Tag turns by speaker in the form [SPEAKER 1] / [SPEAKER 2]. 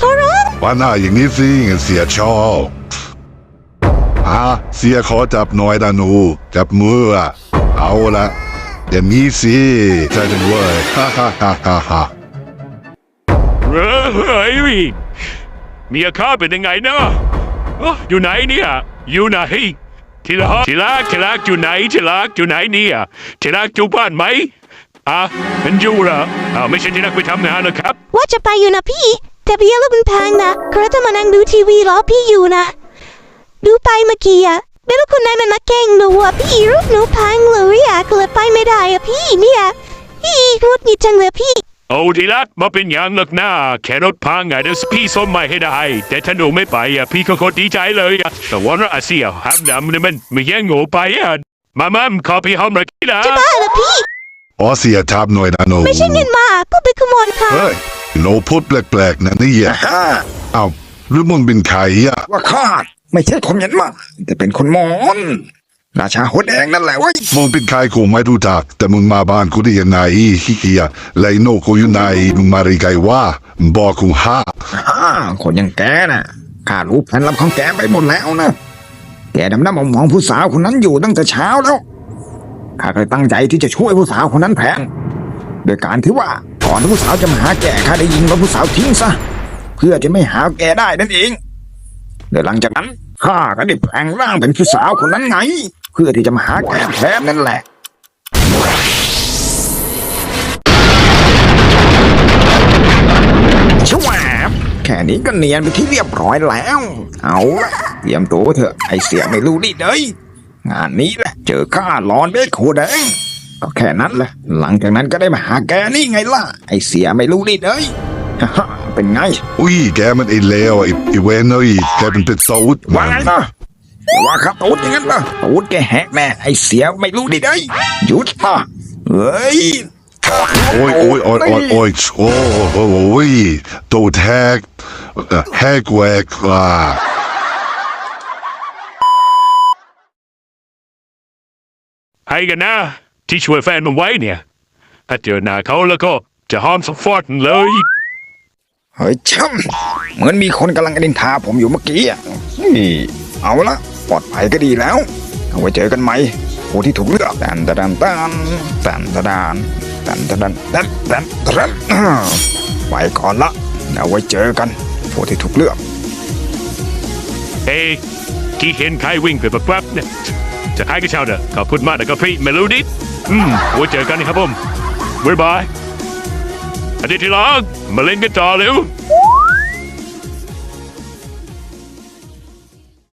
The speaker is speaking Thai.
[SPEAKER 1] ขอร้อง
[SPEAKER 2] ว่าหน้าอย่างนี้สิงั้นเสียชอบอะเสียขอจับหน่อยนะหนู จับมืออะเอาละอย่างนี้สิใช่จังเว้ยฮ่าฮ่าฮ่าฮ่าฮ่า
[SPEAKER 3] เฮ้ยเมียข้าเป็นยังไงเนาะเอ้ออยู่ไหนเนี่ยอยู่ไหนทีละทีละทีละอยู่ไหนทีละอยู่ไหนเนี่ยทีละอยู่บ้านไหมอะมันอยู่เหรออ่าไม่ใช่ที่รักไปทำงานนะครับ
[SPEAKER 1] ว่าจะไปอยู่นะพี่ แต่เบียร์ลูกมันแพงนะคราจะมานั่งดูทีวีรอพี่อยู่นะ ดูไปเมื่อกี้อะไม่รู้คนไหนมันมาแกล้งหนูอะพี่รูปหนูพังเลยอะก็เลยไปไม่ได้อะพี่เนี่ยพี่รุดนี่จังเลยพี่
[SPEAKER 3] โอ้ทีละมาเป็นอย่างหลักหน้าแค่รถพังอะเดี๋ยวพี่ซ่อมใหม่ให้ได้ แต่ถ้าหนูไม่ไปอะพี่ก็โคตรดีใจเลยอะแต่ว่าอาเซียห้ามดำเนี่ยมันไม่แย่งหนูไปอะมาม่มขอพี่หอมหน่อยกี่ละ
[SPEAKER 1] บ้าเหรอพี่
[SPEAKER 2] อ๋อเสียจับหน่อยนะหนู
[SPEAKER 1] ไม่ใช่เงินมาก็ไปขโมยค่ะ
[SPEAKER 2] เฮ้ย หนูพูดแปลกๆนะเนี่ย
[SPEAKER 4] ฮ่า
[SPEAKER 2] เอ้าหรือมึงเป็นใครอะ
[SPEAKER 4] ว่าข้าไม่ใช่คนเมียนมาแต่เป็นคนมอญราชาหัวแดงนั่นแหละเว้ย
[SPEAKER 2] มึงเป็นใครกูไม่รู้จักแต่มึงมาบ้านกูได้ยังไงขี้เกียจไรโนกูอยู่ไหนมึงมาได้ไงวะบอกกูห้า
[SPEAKER 4] ฮ่าคนอย่างแกน่ะข้ารู้แผนลับของแกไปหมดแล้วนะแกดำน้ำมองมองผู้สาวคนนั้นอยู่ตั้งแต่เช้าแล้วข้าก็เลยตั้งใจที่จะช่วยผู้สาวคนนั้นแผงโดยการที่ว่าก่ อนที่ผู้สาวจะมาหาแกข้าได้ยิงรถผู้สาวทิ้งซะเพื่อจะไม่หาแกได้นั่นเองเดี๋ยวหลังจากนั้นข้าก็ได้แปลงร่างเป็นผู้สาวคนนั้นไง เพื่อที่จะมาหาแกแทนนั่นแหละชวาบแค่นี้ก็เนียนไปที่เรียบร้อยแล้ว เอาละเตรียมตัวเถอะไอเสียไม่รู้ดิเด้ยงานนี้แหละ เจอข้าหลอนเด็กโคแดง ก็แค่นั้นแหละ หลังจากนั้นก็ได้มาหาแกนี่ไงล่ะ ไอเสียไม่รู้ดิเด้ยฮ่าฮ่าเป็นไง
[SPEAKER 2] อุ้ยแกมันไอ้เลวไอ้ไอ้เวนเอ้ยแกเป็นเป็ดตูด
[SPEAKER 4] ว่าไงนะว่าครับตูดอย่างนั้นเหรอตูดแกแหกแน่ไอเสียไม่รู้ดิเด้ยหยุดมาเฮ้ย
[SPEAKER 2] โอ้ยโอ้ยโอ้ยโอ้ยโอ้ยโอ้โอ้โอ้ยตูดแหกเอ่อแหกแหวกอะ
[SPEAKER 3] ใครกันนะ ที่ช่วยแฟนมันไว้เนี่ย ถ้าเจอหน้าเขาแล้วก็จะห้ามสฟอร์ดเลย
[SPEAKER 4] เฮ้ยช่ำเหมือนมีคนกำลังนินทาผมอยู่เมื่อกี้อะนี่เอาละปลอดภัยก็ดีแล้วเอาไว้เจอกันไหมผู้ที่ถูกเลือกแตันตะดันตันตนตะดันตนตะดันตนตนตะดันไปก่อนละเอาไว้เจอกันผู้ที่ถูกเลือก
[SPEAKER 3] เฮ้ยที่เห็นใครวิ่งไปแบบแป๊เนี่ย จะใครก็เช่าเดอขอบคุณมากนะก็พี่เมลูดิสอืมไว้เจอกันนะครับผมบ๊ายบายอาทิตย์ที่หลังมาเล่นกันต่อเร็
[SPEAKER 1] ว